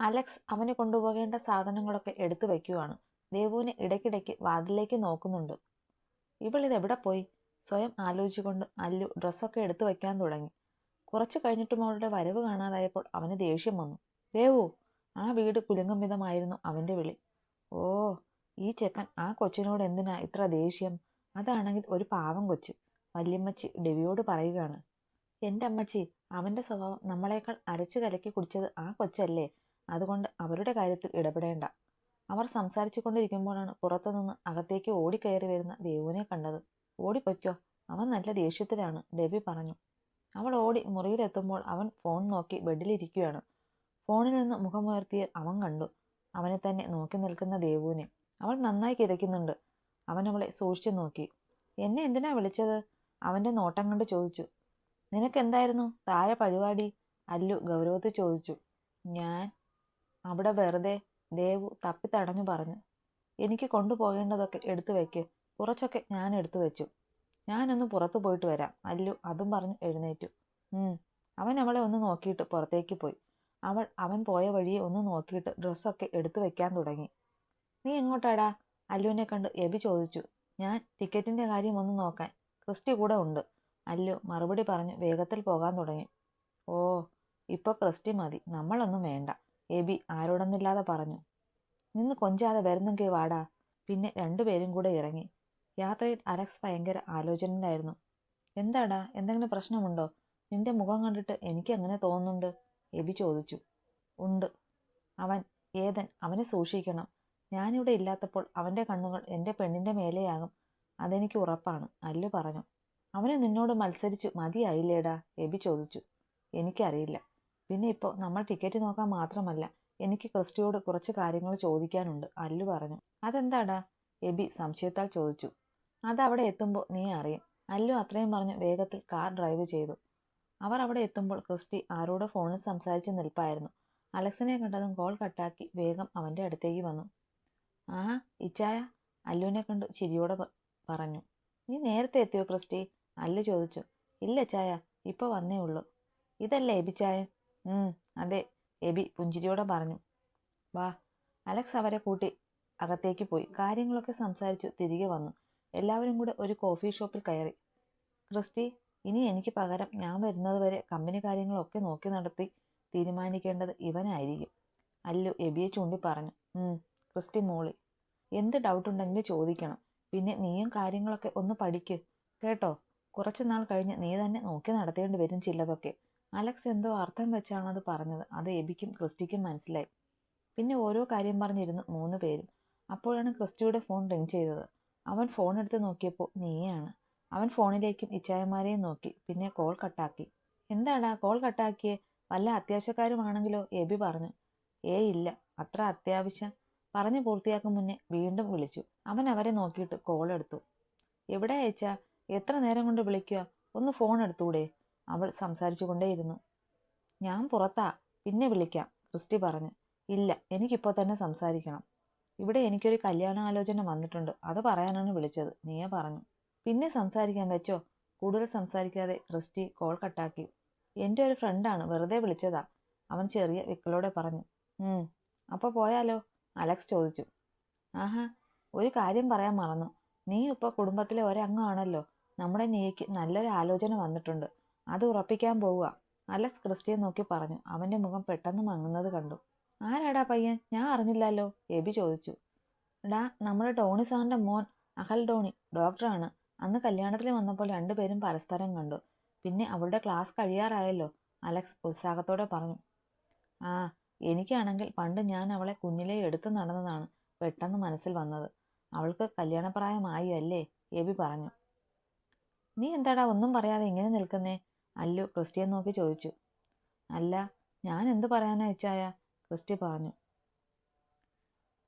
Alex അവന് കൊണ്ടുപോകേണ്ട സാധനങ്ങളൊക്കെ എടുത്തു വയ്ക്കുവാണ്. ദേവുവിനെ ഇടയ്ക്കിടയ്ക്ക് വാതിലേക്ക് നോക്കുന്നുണ്ട്. ഇവൾ ഇതെവിടെ പോയി? സ്വയം ആലോചിച്ചുകൊണ്ട് അല്ലു ഡ്രസ്സൊക്കെ എടുത്തു വയ്ക്കാൻ തുടങ്ങി. കുറച്ചു കഴിഞ്ഞിട്ടും അവളുടെ വരവ് കാണാതായപ്പോൾ അവന് ദേഷ്യം വന്നു. ദേവു ആ വീട് കുലുങ്ങും വിധമായിരുന്നു അവന്റെ വിളി. ഓ ഈ ചെക്കൻ ആ കൊച്ചിനോട് എന്തിനാ ഇത്ര ദേഷ്യം? അതാണെങ്കിൽ ഒരു പാവം കൊച്ച് വല്യമ്മച്ചി ഡെവിയോട് പറയുകയാണ്. എന്റെ അമ്മച്ചി അവന്റെ സ്വഭാവം നമ്മളെക്കാൾ അരച്ചു കലക്കി കുടിച്ചത് ആ കൊച്ചല്ലേ? അതുകൊണ്ട് അവരുടെ കാര്യത്തിൽ ഇടപെടേണ്ട. അവർ സംസാരിച്ചു കൊണ്ടിരിക്കുമ്പോഴാണ് പുറത്തുനിന്ന് അകത്തേക്ക് ഓടിക്കയറി വരുന്ന ദേവുവിനെ കണ്ടത്. ഓടിപ്പൊയ്ക്കോ അവൻ നല്ല ദേഷ്യത്തിലാണ് ദേവി പറഞ്ഞു. അവൾ ഓടി മുറിയിലെത്തുമ്പോൾ അവൻ ഫോൺ നോക്കി ബെഡിലിരിക്കുകയാണ്. ഫോണിൽ നിന്ന് മുഖമുയർത്തിയ അവൻ കണ്ടു. അവനെ തന്നെ നോക്കി നിൽക്കുന്ന ദേവുവിനെ. അവൾ നന്നായി കിതയ്ക്കുന്നുണ്ട്. അവൻ അവളെ സൂക്ഷിച്ചു നോക്കി. എന്നെ എന്തിനാ വിളിച്ചത്? അവന്റെ നോട്ടം കണ്ട് ചോദിച്ചു. നിനക്കെന്തായിരുന്നു? താര പരിപാടി? അല്ലു ഗൗരവത്തിൽ ചോദിച്ചു. ഞാൻ അവിടെ വെറുതെ ദേവു തപ്പിത്തടഞ്ഞു പറഞ്ഞു എനിക്ക് കൊണ്ടുപോകേണ്ടതൊക്കെ എടുത്തു വയ്ക്ക് കുറച്ചൊക്കെ ഞാൻ എടുത്തു വെച്ചു. ഞാനൊന്ന് പുറത്തു പോയിട്ട് വരാം. അല്ലു അതും പറഞ്ഞ് എഴുന്നേറ്റു. അവൻ അവളെ ഒന്ന് നോക്കിയിട്ട് പുറത്തേക്ക് പോയി. അവൾ അവൻ പോയ വഴിയെ ഒന്ന് നോക്കിയിട്ട് ഡ്രസ്സൊക്കെ എടുത്തു വെക്കാൻ തുടങ്ങി. നീ എങ്ങോട്ടാടാ? അല്ലുവിനെ കണ്ട് എബി ചോദിച്ചു. ഞാൻ ടിക്കറ്റിന്റെ കാര്യം ഒന്ന് നോക്കാൻ. ക്രിസ്റ്റി കൂടെ ഉണ്ട്. അല്ലു മറുപടി പറഞ്ഞ് വേഗത്തിൽ പോകാൻ തുടങ്ങി. ഓ ഇപ്പോൾ ക്രിസ്റ്റി മതി. നമ്മളൊന്നും വേണ്ട. എബി ആരോടൊന്നില്ലാതെ പറഞ്ഞു. നിന്ന് കൊഞ്ചാതെ വരുന്നെങ്കിൽ വാടാ. പിന്നെ രണ്ടുപേരും കൂടെ ഇറങ്ങി. യാത്രയിൽ അലക്സ് ഭയങ്കര ആലോചനയിലായിരുന്നു. എന്താടാ? എന്തെങ്കിലും പ്രശ്നമുണ്ടോ? നിന്റെ മുഖം കണ്ടിട്ട് എനിക്ക് അങ്ങനെ തോന്നുന്നുണ്ട്? എബി ചോദിച്ചു. ഉണ്ട്. അവൻ ഏതൻ അവനെ സൂക്ഷിക്കണം. ഞാനിവിടെ ഇല്ലാത്തപ്പോൾ അവന്റെ കണ്ണുകൾ എന്റെ പെണ്ണിന്റെ മേലെയാകും. അതെനിക്ക് ഉറപ്പാണ് അല്ലു പറഞ്ഞു. അവനെ നിന്നോട് മത്സരിച്ച് മതിയായില്ലേടാ? എബി ചോദിച്ചു. എനിക്കറിയില്ല. പിന്നെ ഇപ്പോൾ നമ്മൾ ടിക്കറ്റ് നോക്കാൻ മാത്രമല്ല എനിക്ക് ക്രിസ്റ്റിയോട് കുറച്ച് കാര്യങ്ങൾ ചോദിക്കാനുണ്ട് അല്ലു പറഞ്ഞു. അതെന്താടാ? എബി സംശയത്താൽ ചോദിച്ചു. അതവിടെ എത്തുമ്പോൾ നീ അറിയും. അല്ലു അത്രയും പറഞ്ഞ് വേഗത്തിൽ കാർ ഡ്രൈവ് ചെയ്തു. അവർ അവിടെ എത്തുമ്പോൾ ക്രിസ്റ്റി ആരോട് ഫോണിൽ സംസാരിച്ച് നിൽപ്പായിരുന്നു. അലക്സിനെ കണ്ടതും കോൾ കട്ടാക്കി വേഗം അവന്റെ അടുത്തേക്ക് വന്നു. ആ ഇച്ചായ അല്ലുവിനെ കണ്ടു ചിരിയോടെ പറഞ്ഞു. നീ നേരത്തെ എത്തിയോ ക്രിസ്റ്റി? അല്ലു ചോദിച്ചു. ഇല്ല ചായ ഇപ്പോൾ വന്നേ ഉള്ളൂ. ഇതല്ലേ എബി ചായ ഉം അതെ. എബി പുഞ്ചിരിയോടെ പറഞ്ഞു. വാ അലക്സ് അവരെ കൂട്ടി അകത്തേക്ക് പോയി. കാര്യങ്ങളൊക്കെ സംസാരിച്ചു തിരികെ വന്നു. എല്ലാവരും കൂടെ ഒരു കോഫി ഷോപ്പിൽ കയറി. ക്രിസ്റ്റി ഇനി എനിക്ക് പകരം ഞാൻ വരുന്നത് വരെ കമ്പനി കാര്യങ്ങളൊക്കെ നോക്കി നടത്തി തീരുമാനിക്കേണ്ടത് ഇവനായിരിക്കും. അല്ലു എബിയെ ചൂണ്ടി പറഞ്ഞു. ക്രിസ്റ്റി മോളി എന്ത് ഡൗട്ട് ഉണ്ടെങ്കിലും ചോദിക്കണം. പിന്നെ നീയും കാര്യങ്ങളൊക്കെ ഒന്ന് പഠിക്ക്. കേട്ടോ? കുറച്ച് നാൾ കഴിഞ്ഞ് നീ തന്നെ നോക്കി നടത്തേണ്ടി വരും ചിലതൊക്കെ. അലക്സ് എന്തോ അർത്ഥം വെച്ചാണത് പറഞ്ഞത്. അത് എബിക്കും ക്രിസ്റ്റിക്കും മനസ്സിലായി. പിന്നെ ഓരോ കാര്യം പറഞ്ഞിരുന്നു മൂന്ന് പേരും. അപ്പോഴാണ് ക്രിസ്റ്റിയുടെ ഫോൺ റിങ് ചെയ്തത്. അവൻ ഫോൺ എടുത്ത് നോക്കിയപ്പോൾ നീയാണ്. അവൻ ഫോണിലേക്കും ഇച്ചായമാരെയും നോക്കി. പിന്നെ കോൾ കട്ടാക്കി. എന്താടാ കോൾ കട്ടാക്കിയേ? വല്ല അത്യാവശ്യക്കാരുമാണെങ്കിലോ? എബി പറഞ്ഞു. ഏ ഇല്ല. അത്ര അത്യാവശ്യം. പറഞ്ഞു പൂർത്തിയാക്കും മുന്നേ വീണ്ടും വിളിച്ചു. അവൻ അവരെ നോക്കിയിട്ട് കോൾ എടുത്തു. എവിടെ അയച്ചാ എത്ര നേരം കൊണ്ട് വിളിക്കുക ഒന്ന് ഫോൺ എടുത്തൂടെ? അവൾ സംസാരിച്ചു കൊണ്ടേയിരുന്നു ഞാൻ പുറത്താ. പിന്നെ വിളിക്കാം ക്രിസ്റ്റി പറഞ്ഞു. ഇല്ല എനിക്കിപ്പോൾ തന്നെ സംസാരിക്കണം. ഇവിടെ എനിക്കൊരു കല്യാണാലോചന വന്നിട്ടുണ്ട്. അത് പറയാനാണ് വിളിച്ചത് നീയ പറഞ്ഞു. പിന്നെ സംസാരിക്കാൻ വെച്ചോ? കൂടുതൽ സംസാരിക്കാതെ ക്രിസ്റ്റി കോൾ കട്ടാക്കി. എന്റെ ഒരു ഫ്രണ്ടാണ്. വെറുതെ വിളിച്ചതാ അവൻ ചെറിയ വിക്കലോടെ പറഞ്ഞു. അപ്പോൾ പോയാലോ? അലക്സ് ചോദിച്ചു. ആഹാ ഒരു കാര്യം പറയാൻ മറന്നു. നീ ഇപ്പോൾ കുടുംബത്തിലെ ഒരംഗമാണല്ലോ. നമ്മുടെ നീക്ക് നല്ലൊരു ആലോചന വന്നിട്ടുണ്ട്. അത് ഉറപ്പിക്കാൻ പോവുക. അലക്സ് ക്രിസ്റ്റിയെ നോക്കി പറഞ്ഞു. അവന്റെ മുഖം പെട്ടെന്ന് മങ്ങുന്നത് കണ്ടു. ആരാടാ പയ്യൻ? ഞാൻ അറിഞ്ഞില്ലല്ലോ എബി ചോദിച്ചു. ഡാ നമ്മുടെ ടോണി സാറിന്റെ മോൻ അഹൽ ടോണി ഡോക്ടറാണ്. അന്ന് കല്യാണത്തിൽ വന്നപ്പോൾ രണ്ടുപേരും പരസ്പരം കണ്ടു. പിന്നെ അവളുടെ ക്ലാസ് കഴിയാറായല്ലോ അലക്സ് ഉത്സാഹത്തോടെ പറഞ്ഞു. ആ എനിക്കാണെങ്കിൽ പണ്ട് ഞാൻ അവളെ കുഞ്ഞിലെ എടുത്തു നടന്നതാണ് പെട്ടെന്ന് മനസ്സിൽ വന്നത്. അവൾക്ക് കല്യാണപ്രായമായി അല്ലേ എബി പറഞ്ഞു. നീ എന്താടാ ഒന്നും പറയാതെ ഇങ്ങനെ നിൽക്കുന്നേ? അല്ലു ക്രിസ്റ്റിയെ നോക്കി ചോദിച്ചു. അല്ല ഞാൻ എന്ത് പറയാനാ ഇച്ചായ? ക്രിസ്റ്റി പറഞ്ഞു.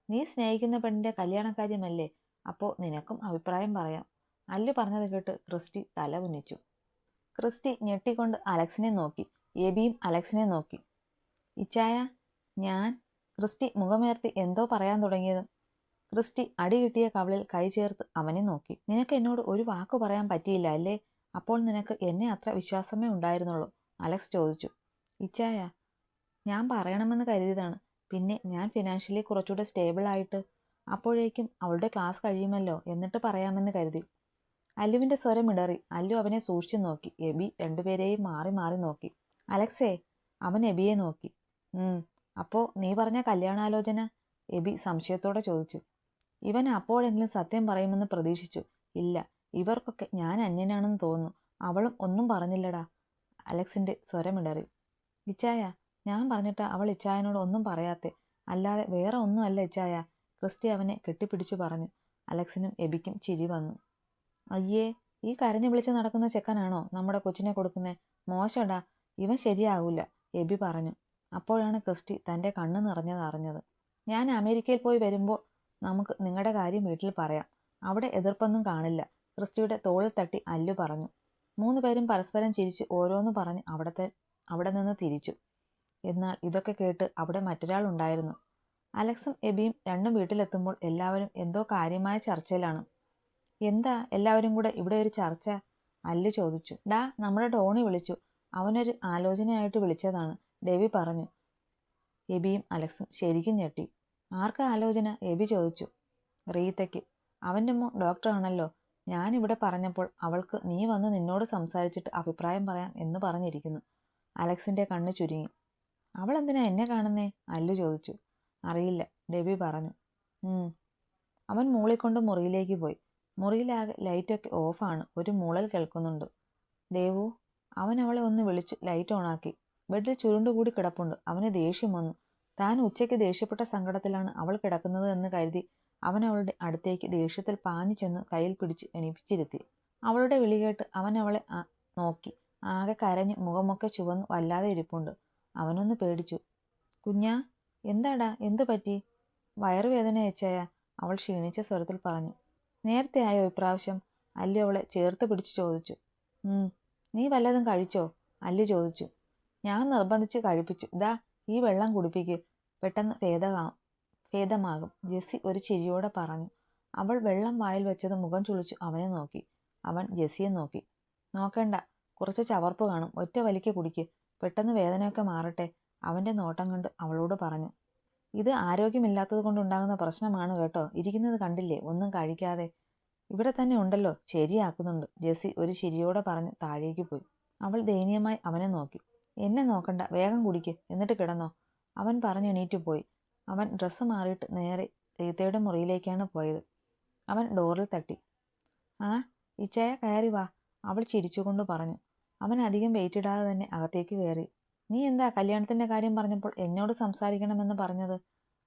നീ സ്നേഹിക്കുന്ന പെണ്ണിന്റെ കല്യാണക്കാര്യമല്ലേ അപ്പോൾ നിനക്കും അഭിപ്രായം പറയാം. അല്ലു പറഞ്ഞത് കേട്ട് ക്രിസ്റ്റി തല ഉന്നിച്ചു ക്രിസ്റ്റി ഞെട്ടിക്കൊണ്ട് അലക്സിനെ നോക്കി എബിയും അലക്സിനെ നോക്കി. ഇച്ചായ ഞാൻ ക്രിസ്റ്റി മുഖമേർത്തി എന്തോ പറയാൻ തുടങ്ങിയതും. ക്രിസ്റ്റി അടി കിട്ടിയ കവളിൽ കൈ ചേർത്ത് അവനെ നോക്കി. നിനക്ക് എന്നോട് ഒരു വാക്ക് പറയാൻ പറ്റിയില്ല അല്ലേ? അപ്പോൾ നിനക്ക് എന്നെ അത്ര വിശ്വാസമേ ഉണ്ടായിരുന്നുള്ളൂ അലക്സ് ചോദിച്ചു. ഇച്ചായ ഞാൻ പറയണമെന്ന് കരുതിയതാണ്. പിന്നെ ഞാൻ ഫിനാൻഷ്യലി കുറച്ചുകൂടെ സ്റ്റേബിൾ ആയിട്ട് അപ്പോഴേക്കും അവളുടെ ക്ലാസ് കഴിയുമല്ലോ എന്നിട്ട് പറയാമെന്ന് കരുതി. അല്ലുവിന്റെ സ്വരം ഇടറി. അല്ലു അവനെ സൂക്ഷിച്ചു നോക്കി. എബി രണ്ടുപേരെയും മാറി മാറി നോക്കി. അലക്സേ അവൻ എബിയെ നോക്കി. അപ്പോൾ അപ്പോ നീ പറഞ്ഞ കല്യാണാലോചന? എബി സംശയത്തോടെ ചോദിച്ചു. ഇവൻ അപ്പോഴെങ്കിലും സത്യം പറയുമെന്ന് പ്രതീക്ഷിച്ചു. ഇല്ല ഇവർക്കൊക്കെ ഞാൻ അന്യനാണെന്ന് തോന്നുന്നു. അവളും ഒന്നും പറഞ്ഞില്ലടാ. അലക്സിന്റെ സ്വരമിടറി ഇച്ചായ ഞാൻ പറഞ്ഞിട്ട് അവൾ ഇച്ചായനോട് ഒന്നും പറയാത്തെ. അല്ലാതെ വേറെ ഒന്നുമല്ല ഇച്ചായ. ക്രിസ്റ്റി അവനെ കെട്ടിപ്പിടിച്ചു പറഞ്ഞു. അലക്സിനും എബിക്കും ചിരി വന്നു. അയ്യേ ഈ കരഞ്ഞു വിളിച്ച് നടക്കുന്ന ചെക്കനാണോ നമ്മുടെ കൊച്ചിനെ കൊടുക്കുന്നേ? മോശടാ ഇവൻ ശരിയാവൂല എബി പറഞ്ഞു. അപ്പോഴാണ് ക്രിസ്റ്റി തന്റെ കണ്ണ് നിറഞ്ഞത് അറിഞ്ഞത്. ഞാൻ അമേരിക്കയിൽ പോയി വരുമ്പോൾ നമുക്ക് നിങ്ങളുടെ കാര്യം വീട്ടിൽ പറയാം. അവിടെ എതിർപ്പൊന്നും കാണില്ല. ക്രിസ്റ്റിയുടെ തോളിൽ തട്ടി അല്ലു പറഞ്ഞു. മൂന്ന് പേരും പരസ്പരം ചിരിച്ച് ഓരോന്ന് പറഞ്ഞ് അവിടത്തെ അവിടെ നിന്ന് തിരിച്ചു. എന്നാൽ ഇതൊക്കെ കേട്ട് അവിടെ മറ്റൊരാൾ ഉണ്ടായിരുന്നു. അലക്സും എബിയും രണ്ടും വീട്ടിലെത്തുമ്പോൾ എല്ലാവരും എന്തോ കാര്യമായ ചർച്ചയിലാണ്. എന്താ എല്ലാവരും കൂടെ ഇവിടെ ഒരു ചർച്ച? അല്ലു ചോദിച്ചു. ഡാ നമ്മുടെ ടോണി വിളിച്ചു. അവനൊരു ആലോചനയായിട്ട് വിളിച്ചതാണ് ഡെവി പറഞ്ഞു. എബിയും അലക്സും ശരിക്കും ഞെട്ടി. ആർക്കാ ആലോചന? എബി ചോദിച്ചു. റീത്തയ്ക്ക് അവന്റെ മോ ഡോക്ടറാണല്ലോ. ഞാനിവിടെ പറഞ്ഞപ്പോൾ അവൾക്ക് നീ വന്ന് നിന്നോട് സംസാരിച്ചിട്ട് അഭിപ്രായം പറയാം എന്ന് പറഞ്ഞിരിക്കുന്നു. അലക്സിന്റെ കണ്ണ് ചുരുങ്ങി. അവൾ എന്തിനാ എന്നെ കാണുന്നേ? അല്ലു ചോദിച്ചു. അറിയില്ല ഡെബി പറഞ്ഞു. അവൻ മൂളിക്കൊണ്ട് മുറിയിലേക്ക് പോയി. മുറിയിലാകെ ലൈറ്റൊക്കെ ഓഫാണ്. ഒരു മൂളൽ കേൾക്കുന്നുണ്ട്. ദേവു അവൻ അവളെ ഒന്ന് വിളിച്ചു ലൈറ്റ് ഓണാക്കി. ബെഡിൽ ചുരുണ്ടുകൂടി കിടപ്പുണ്ട്. അവന് ദേഷ്യം വന്നു. താൻ ഉച്ചയ്ക്ക് ദേഷ്യപ്പെട്ട സങ്കടത്തിലാണ് അവൾ കിടക്കുന്നത് എന്ന് കരുതി അവൻ അവളുടെ അടുത്തേക്ക് ദേഷ്യത്തിൽ പാഞ്ഞു ചെന്ന് കയ്യിൽ പിടിച്ച് എണീപ്പിച്ചിരുത്തി. അവളുടെ വിളി കേട്ട് അവൻ അവളെ നോക്കി. ആകെ കരഞ്ഞ് മുഖമൊക്കെ ചുവന്ന് വല്ലാതെ ഇരിപ്പുണ്ട്. അവനൊന്ന് പേടിച്ചു. കുഞ്ഞാ എന്താടാ? എന്തു പറ്റി? വയറുവേദന വെച്ചായ അവൾ ക്ഷീണിച്ച സ്വരത്തിൽ പറഞ്ഞു. നേരത്തെ ആയോ ഇപ്രാവശ്യം? അല്ലു അവളെ ചേർത്ത് പിടിച്ചു ചോദിച്ചു. നീ വല്ലതും കഴിച്ചോ? അല്ലു ചോദിച്ചു. ഞാൻ നിർബന്ധിച്ച് കഴിപ്പിച്ചു. ഇതാ ഈ വെള്ളം കുടിപ്പിക്ക്. പെട്ടെന്ന് ഭേദമാ ഭേദമാകും. ജെസ്സി ഒരു ചിരിയോടെ പറഞ്ഞു. അവൾ വെള്ളം വായിൽ വെച്ചത് മുഖം ചുളിച്ചു അവനെ നോക്കി. അവൻ ജെസ്സിയെ നോക്കി. നോക്കണ്ട. കുറച്ച് ചവർപ്പ് കാണും. ഒറ്റ വലിക്ക് കുടിക്ക്. പെട്ടെന്ന് വേദനയൊക്കെ മാറട്ടെ. അവന്റെ നോട്ടം കണ്ട് അവളോട് പറഞ്ഞു. ഇത് ആരോഗ്യമില്ലാത്തത് കൊണ്ടുണ്ടാകുന്ന പ്രശ്നമാണ് കേട്ടോ. ഇരിക്കുന്നത് കണ്ടില്ലേ? ഒന്നും കഴിക്കാതെ. ഇവിടെ തന്നെ ഉണ്ടല്ലോ. ശരിയാക്കുന്നുണ്ട്. ജെസ്സി ഒരു ശരിയോടെ പറഞ്ഞ് താഴേക്ക് പോയി. അവൾ ദയനീയമായി അവനെ നോക്കി. എന്നെ നോക്കണ്ട. വേഗം കുടിക്ക്. എന്നിട്ട് കിടന്നോ. അവൻ പറഞ്ഞു എണീറ്റ് പോയി. അവൻ ഡ്രസ്സ് മാറിയിട്ട് നേരെ റീത്തയുടെ മുറിയിലേക്കാണ് പോയത്. അവൻ ഡോറിൽ തട്ടി. ആ ഇച്ചയ കയറി വാ അവൾ ചിരിച്ചുകൊണ്ട് പറഞ്ഞു. അവൻ അധികം വെയിറ്റ് ഇടാതെ തന്നെ അകത്തേക്ക് കയറി. നീ എന്താ കല്യാണത്തിന്റെ കാര്യം പറഞ്ഞപ്പോൾ എന്നോട് സംസാരിക്കണമെന്ന് പറഞ്ഞത്?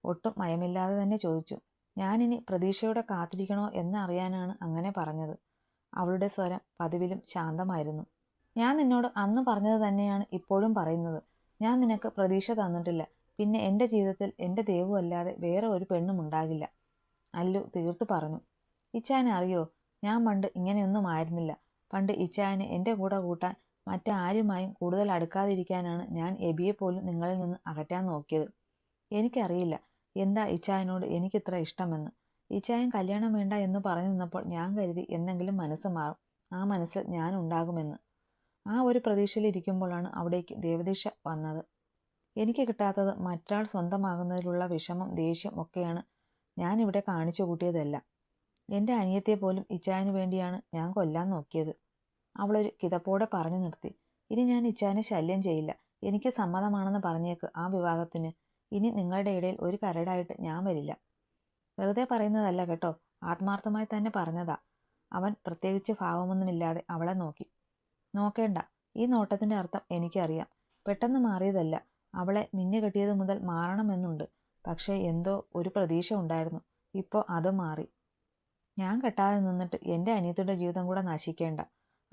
ഒട്ടും മയമില്ലാതെ തന്നെ ചോദിച്ചു. ഞാനിനി പ്രതീക്ഷയോടെ കാത്തിരിക്കണോ എന്നറിയാനാണ് അങ്ങനെ പറഞ്ഞത്. അവളുടെ സ്വരം പതിവിലും ശാന്തമായിരുന്നു. ഞാൻ നിന്നോട് അന്ന് പറഞ്ഞത് തന്നെയാണ് ഇപ്പോഴും പറയുന്നത്. ഞാൻ നിനക്ക് പ്രതീക്ഷ തന്നിട്ടില്ല. പിന്നെ എന്റെ ജീവിതത്തിൽ എന്റെ ദൈവം അല്ലാതെ വേറെ ഒരു പെണ്ണും ഉണ്ടാകില്ല. അല്ലു തീർത്തു പറഞ്ഞു. ഇച്ചായനെ അറിയോ? ഞാൻ പണ്ട് ഇങ്ങനെയൊന്നും ആയിരുന്നില്ല. പണ്ട് ഇച്ചായനെ എന്റെ കൂടെ കൂട്ടാൻ മറ്റാരുമായും കൂടുതൽ അടുക്കാതിരിക്കാനാണ് ഞാൻ എബിയെ പോലും നിങ്ങളിൽ നിന്ന് അകറ്റാൻ നോക്കിയത്. എനിക്കറിയില്ല എന്താ ഇച്ചായനോട് എനിക്കിത്ര ഇഷ്ടമെന്ന്. ഇച്ചായൻ കല്യാണം വേണ്ട എന്ന് പറഞ്ഞു നിന്നപ്പോൾ ഞാൻ കരുതി എന്നെങ്കിലും മനസ്സ് മാറും. ആ മനസ്സിൽ ഞാൻ ഉണ്ടാകുമെന്ന്. ആ ഒരു പ്രതീക്ഷയിലിരിക്കുമ്പോഴാണ് അവിടേക്ക് ദേവദീക്ഷ വന്നത്. എനിക്ക് കിട്ടാത്തത് മറ്റൊരാൾ സ്വന്തമാകുന്നതിലുള്ള വിഷമം ദേഷ്യം ഒക്കെയാണ് ഞാനിവിടെ കാണിച്ചു കൂട്ടിയതല്ല. എന്റെ അനിയത്തെ പോലും ഇച്ചായന് വേണ്ടിയാണ് ഞാൻ കൊല്ലാൻ നോക്കിയത്. അവളൊരു കിതപ്പോടെ പറഞ്ഞു നിർത്തി. ഇനി ഞാൻ ഇച്ചായനെ ശല്യം ചെയ്യില്ല. എനിക്ക് സമ്മതമാണെന്ന് പറഞ്ഞേക്ക് ആ വിവാഹത്തിന്. ഇനി നിങ്ങളുടെ ഇടയിൽ ഒരു കരടായിട്ട് ഞാൻ വരില്ല. വെറുതെ പറയുന്നതല്ല കേട്ടോ. ആത്മാർത്ഥമായി തന്നെ പറഞ്ഞതാ. അവൻ പ്രത്യേകിച്ച് ഭാവമൊന്നുമില്ലാതെ അവളെ നോക്കി. നോക്കേണ്ട. ഈ നോട്ടത്തിന്റെ അർത്ഥം എനിക്കറിയാം. പെട്ടെന്ന് മാറിയതല്ല. അവളെ മിന്നു കെട്ടിയത് മുതൽ മാറണമെന്നുണ്ട്. പക്ഷേ എന്തോ ഒരു പ്രതീക്ഷ ഉണ്ടായിരുന്നു. ഇപ്പോൾ അത് മാറി. ഞാൻ കെട്ടാതെ നിന്നിട്ട് എന്റെ അനിയത്തിയുടെ ജീവിതം കൂടെ നശിക്കേണ്ട.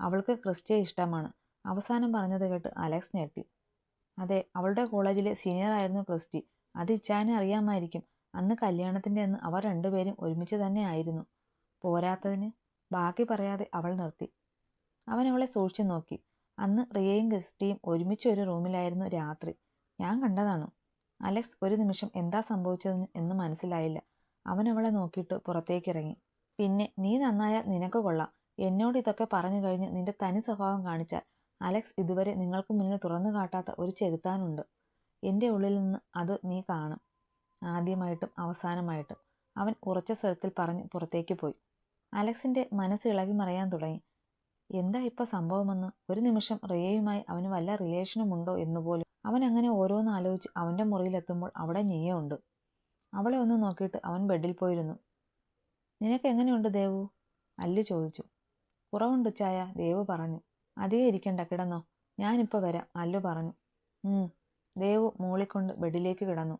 അവൾക്ക് ക്രിസ്റ്റിയെ ഇഷ്ടമാണ്. അവസാനം പറഞ്ഞത് കേട്ട് അലക്സ് ഞെട്ടി. അതെ അവളുടെ കോളേജിലെ സീനിയർ ആയിരുന്നു ക്രിസ്റ്റി. അത് ഇച്ചാനെ അറിയാമായിരിക്കും. അന്ന് കല്യാണത്തിന്റെ അന്ന് അവർ രണ്ടുപേരും ഒരുമിച്ച് തന്നെ ആയിരുന്നു. പോരാത്തതിന് ബാക്കി പറയാതെ അവൾ നിർത്തി. അവൻ അവളെ സൂക്ഷിച്ചു നോക്കി. അന്ന് റിയയും ക്രിസ്റ്റിയും ഒരുമിച്ച് ഒരു റൂമിലായിരുന്നു രാത്രി. ഞാൻ കണ്ടതാണ്. അലക്സ് ഒരു നിമിഷം എന്താ സംഭവിച്ചതെന്ന് എന്ന് മനസ്സിലായില്ല. അവൻ അവളെ നോക്കിയിട്ട് പുറത്തേക്ക് ഇറങ്ങി പിന്നെ നീ നന്നായാൽ നിനക്ക് കൊള്ളാം. എന്നോട് ഇതൊക്കെ പറഞ്ഞു കഴിഞ്ഞ് നിന്റെ തനി സ്വഭാവം കാണിച്ചാൽ അലക്സ് ഇതുവരെ നിങ്ങൾക്ക് മുന്നിൽ തുറന്നു കാട്ടാത്ത ഒരു ചെകുത്താനുണ്ട്. എന്റെ ഉള്ളിൽ നിന്ന് അത് നീ കാണും. ആദ്യമായിട്ടും അവസാനമായിട്ടും അവൻ ഉറച്ച സ്വരത്തിൽ പറഞ്ഞ് പുറത്തേക്ക് പോയി. അലക്സിന്റെ മനസ്സ് ഇളകി മറയാൻ തുടങ്ങി. എന്താ ഇപ്പോൾ സംഭവമെന്ന്? ഒരു നിമിഷം റിയയുമായി അവന് വല്ല റിലേഷനും ഉണ്ടോ എന്നുപോലും അവൻ അങ്ങനെ ഓരോന്ന് ആലോചിച്ച് അവന്റെ മുറിയിലെത്തുമ്പോൾ അവിടെ നെയ്യുണ്ട് അവളെ ഒന്ന് നോക്കിയിട്ട് അവൻ ബെഡിൽ പോയിരുന്നു. നിനക്ക് എങ്ങനെയുണ്ട് ദേവു? അല്ലു ചോദിച്ചു. കുറവുണ്ട് ചായ ദേവു പറഞ്ഞു. അധികം ഇരിക്കണ്ട കിടന്നോ. ഞാനിപ്പോൾ വരാം അല്ലു പറഞ്ഞു. ദേവു മൂളിക്കൊണ്ട് ബെഡിലേക്ക് കിടന്നു.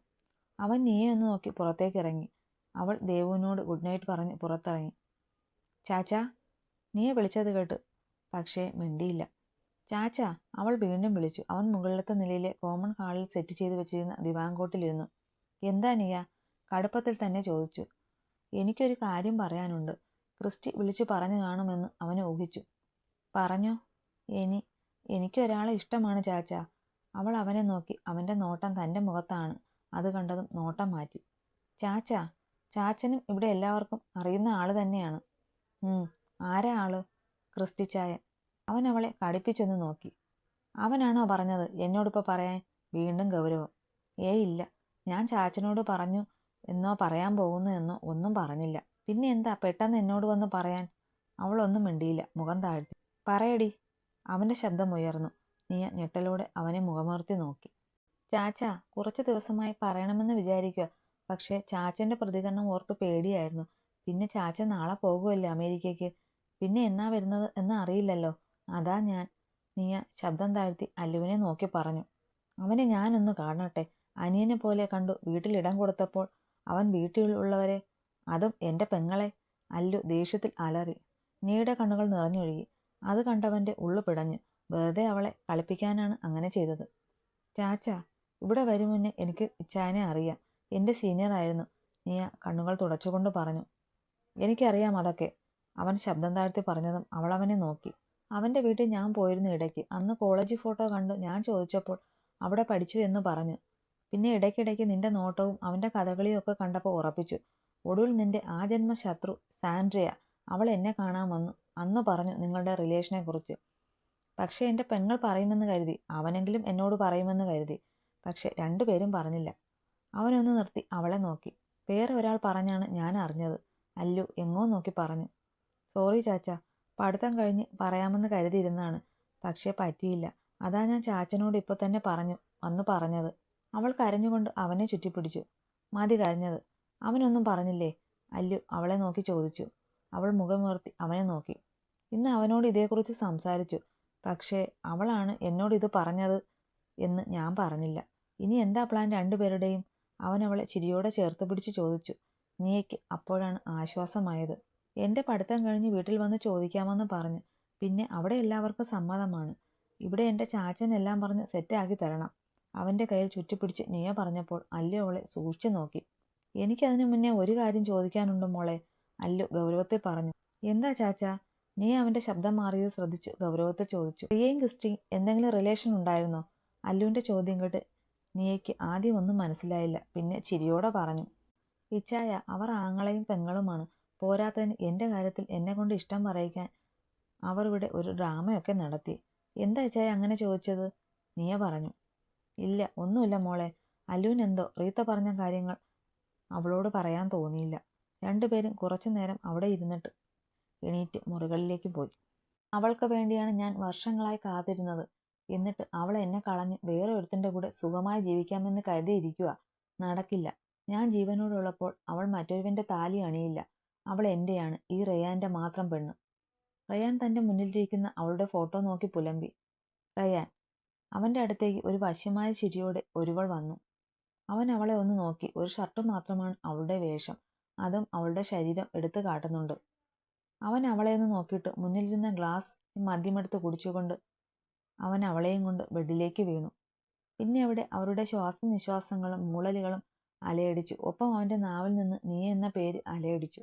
അവൻ നീയെ ഒന്ന് നോക്കി പുറത്തേക്ക് ഇറങ്ങി. അവൾ ദേവുവിനോട് ഗുഡ് നൈറ്റ് പറഞ്ഞ് പുറത്തിറങ്ങി. ചാച്ചാ നീയെ വിളിച്ചത് കേട്ട് പക്ഷേ മിണ്ടിയില്ല. ചാച്ച അവൾ വീണ്ടും വിളിച്ചു. അവൻ മുകളിലത്തെ നിലയിലെ കോമൺ ഹാളിൽ സെറ്റ് ചെയ്ത് വെച്ചിരുന്ന ദിവാങ്കോട്ടിലിരുന്നു. എന്താ നീയ കടുപ്പത്തിൽ തന്നെ ചോദിച്ചു. എനിക്കൊരു കാര്യം പറയാനുണ്ട്. ക്രിസ്റ്റി വിളിച്ചു പറഞ്ഞു കാണുമെന്ന് അവൻ ഊഹിച്ചു. പറഞ്ഞോ? ഇനി എനിക്കൊരാളെ ഇഷ്ടമാണ് ചാച്ച. അവൾ അവനെ നോക്കി അവന്റെ നോട്ടം തന്റെ മുഖത്താണ്. അത് കണ്ടതും നോട്ടം മാറ്റി. ചാച്ച ചാച്ചനും ഇവിടെ എല്ലാവർക്കും അറിയുന്ന ആൾ തന്നെയാണ്. ആരാ ആൾ? ക്രിസ്റ്റിച്ചായൻ അവൻ അവളെ കടുപ്പിച്ചൊന്ന് നോക്കി. അവനാണോ പറഞ്ഞത്? എന്നോടിപ്പോൾ പറയാൻ വീണ്ടും ഗൗരവം. ഏ ഇല്ല. ഞാൻ ചാച്ചനോട് പറഞ്ഞു എന്നോ പറയാൻ പോകുന്നു എന്നോ ഒന്നും പറഞ്ഞില്ല. പിന്നെ എന്താ പെട്ടെന്ന് എന്നോട് വന്ന് പറയാൻ? അവളൊന്നും മിണ്ടിയില്ല. മുഖം താഴ്ത്തി. പറയടി. അവന്റെ ശബ്ദം ഉയർന്നു. നീയ ഞെട്ടലോടെ അവനെ മുഖമുയർത്തി നോക്കി. ചാച്ച കുറച്ച് ദിവസമായി പറയണമെന്ന് വിചാരിക്കുക പക്ഷേ ചാച്ചന്റെ പ്രതികരണം ഓർത്ത് പേടിയായിരുന്നു. പിന്നെ ചാച്ച നാളെ പോകുമല്ലേ അമേരിക്കയ്ക്ക്? പിന്നെ എന്നാ വരുന്നത് എന്ന് അറിയില്ലല്ലോ. അതാ ഞാൻ. നീയ ശബ്ദം താഴ്ത്തി അല്ലുവിനെ നോക്കി പറഞ്ഞു. അവനെ ഞാനൊന്ന് കാണട്ടെ. അനിയനെ പോലെ കണ്ടു വീട്ടിലിടം കൊടുത്തപ്പോൾ അവൻ വീട്ടിലുള്ളവരെ അതും എന്റെ പെങ്ങളെ. അല്ലു ദേഷ്യത്തിൽ അലറി. നീയുടെ കണ്ണുകൾ നിറഞ്ഞൊഴുകി. അത് കണ്ടവന്റെ ഉള്ളു പിടഞ്ഞു. വെറുതെ അവളെ കളിപ്പിക്കാനാണ് അങ്ങനെ ചെയ്തത്. ചാച്ച ഇവിടെ വരും മുന്നേ എനിക്ക് ഇച്ചാനെ അറിയാം. എന്റെ സീനിയറായിരുന്നു നീയ കണ്ണുകൾ തുടച്ചുകൊണ്ട് പറഞ്ഞു. എനിക്കറിയാം അതൊക്കെ. അവൻ ശബ്ദം താഴ്ത്തി പറഞ്ഞതും അവളവനെ നോക്കി. അവന്റെ വീട്ടിൽ ഞാൻ പോയിരുന്നു ഇടയ്ക്ക്. അന്ന് കോളേജ് ഫോട്ടോ കണ്ട്. ഞാൻ ചോദിച്ചപ്പോൾ അവിടെ പഠിച്ചു എന്ന് പറഞ്ഞു. പിന്നെ ഇടയ്ക്കിടയ്ക്ക് നിന്റെ നോട്ടവും അവന്റെ കഥകളിയും ഒക്കെ കണ്ടപ്പോൾ ഉറപ്പിച്ചു. ഒടുവിൽ നിന്റെ ആ ജന്മ ശത്രു സാൻഡ്രിയ അവൾ എന്നെ കാണാൻ വന്നു. അന്ന് പറഞ്ഞു നിങ്ങളുടെ റിലേഷനെ കുറിച്ച് പക്ഷേ എന്റെ പെങ്ങൾ പറയുമെന്ന് കരുതി. അവനെങ്കിലും എന്നോട് പറയുമെന്ന് കരുതി. പക്ഷെ രണ്ടുപേരും പറഞ്ഞില്ല. അവനൊന്ന് നിർത്തി അവളെ നോക്കി. വേറെ ഒരാൾ പറഞ്ഞാണ് ഞാൻ അറിഞ്ഞത്. അല്ലു എങ്ങോ നോക്കി പറഞ്ഞു. സോറി ചാച്ച. പഠിത്തം കഴിഞ്ഞ് പറയാമെന്ന് കരുതിയിരുന്നാണ് പക്ഷേ പറ്റിയില്ല. അതാ ഞാൻ ചാച്ചനോട് ഇപ്പോൾ തന്നെ പറഞ്ഞു വന്ന് പറഞ്ഞത്. അവൾ കരഞ്ഞുകൊണ്ട് അവനെ ചുറ്റിപ്പിടിച്ചു. മതി കരഞ്ഞത്. അവനൊന്നും പറഞ്ഞില്ലേ? അല്ലു അവളെ നോക്കി ചോദിച്ചു. അവൾ മുഖമുയർത്തി അവനെ നോക്കി. ഇന്ന് അവനോട് ഇതേക്കുറിച്ച് സംസാരിച്ചു. പക്ഷേ അവളാണ് എന്നോട് ഇത് പറഞ്ഞത് എന്ന് ഞാൻ പറഞ്ഞില്ല. ഇനി എന്താ പ്ലാൻ രണ്ടുപേരുടെയും? അവൻ അവളെ ചിരിയോടെ ചേർത്ത് പിടിച്ച് ചോദിച്ചു. നീയ്ക്ക് അപ്പോഴാണ് ആശ്വാസമായത്. എന്റെ പഠിത്തം കഴിഞ്ഞ് വീട്ടിൽ വന്ന് ചോദിക്കാമെന്ന് പറഞ്ഞു. പിന്നെ അവിടെ എല്ലാവർക്കും സമ്മതമാണ്. ഇവിടെ എന്റെ ചാച്ചൻ എല്ലാം പറഞ്ഞ് സെറ്റാക്കി തരണം. അവന്റെ കയ്യിൽ ചുറ്റിപ്പിടിച്ച് നീയ പറഞ്ഞപ്പോൾ അല്ലേ അവളെ സൂക്ഷിച്ചു നോക്കി. എനിക്കതിനു മുന്നേ ഒരു കാര്യം ചോദിക്കാനുണ്ട് മോളെ അല്ലു ഗൗരവത്തിൽ പറഞ്ഞു. എന്താ ചാച്ച? നീ അവന്റെ ശബ്ദം മാറിയത് ശ്രദ്ധിച്ചു ഗൗരവത്തെ ചോദിച്ചു. പ്രിയയും ക്രിസ്റ്റി എന്തെങ്കിലും റിലേഷൻ ഉണ്ടായിരുന്നോ? അല്ലുവിന്റെ ചോദ്യം കേട്ട് നീയയ്ക്ക് ആദ്യം ഒന്നും മനസ്സിലായില്ല. പിന്നെ ചിരിയോടെ പറഞ്ഞു. ഇച്ചായ അവർ ആങ്ങളെയും പെങ്ങളുമാണ്. പോരാത്തതിന് എന്റെ കാര്യത്തിൽ എന്നെ കൊണ്ട് ഇഷ്ടം പറയിക്കാൻ അവർ ഇവിടെ ഒരു ഡ്രാമയൊക്കെ നടത്തി. എന്താ ചായ അങ്ങനെ ചോദിച്ചത്? നീയ പറഞ്ഞു. ഇല്ല ഒന്നുമില്ല മോളെ. എന്തോ റീത്ത പറഞ്ഞ കാര്യങ്ങൾ അവളോട് പറയാൻ തോന്നിയില്ല. രണ്ടുപേരും കുറച്ചു നേരം അവിടെ ഇരുന്നിട്ട് എണീറ്റ് മുറികളിലേക്ക് പോയി. അവൾക്ക് വേണ്ടിയാണ് ഞാൻ വർഷങ്ങളായി കാത്തിരുന്നത്. എന്നിട്ട് അവൾ എന്നെ കളഞ്ഞ് വേറെ ഒരുത്തിന്റെ കൂടെ സുഖമായി ജീവിക്കാമെന്ന് കരുതിയിരിക്കുക നടക്കില്ല. ഞാൻ ജീവനോടുള്ളപ്പോൾ അവൾ മറ്റൊരുവിന്റെ താലി അണിയില്ല. അവൾ എന്റെയാണ് ഈ റയാന്റെ മാത്രം പെണ്ണ്. റയാൻ തന്റെ മുന്നിലിരിക്കുന്ന അവളുടെ ഫോട്ടോ നോക്കി പുലമ്പി. റയാൻ അവന്റെ അടുത്തേക്ക് ഒരു വശ്യമായ ചിരിയോടെ ഒരുവൾ വന്നു. അവൻ അവളെ ഒന്ന് നോക്കി. ഒരു ഷർട്ട് മാത്രമാണ് അവളുടെ വേഷം. അതും അവളുടെ ശരീരം എടുത്തു കാട്ടുന്നുണ്ട്. അവൻ അവളെ ഒന്ന് നോക്കിയിട്ട് മുന്നിലിരുന്ന ഗ്ലാസ് മദ്യമെടുത്ത് കുടിച്ചുകൊണ്ട് അവൻ അവളെയും കൊണ്ട് ബെഡിലേക്ക് വീണു. പിന്നെ അവിടെ അവരുടെ ശ്വാസനിശ്വാസങ്ങളും മൂളലുകളും അലയടിച്ചു. ഒപ്പം അവന്റെ നാവിൽ നിന്ന് നീ എന്ന പേര് അലയടിച്ചു.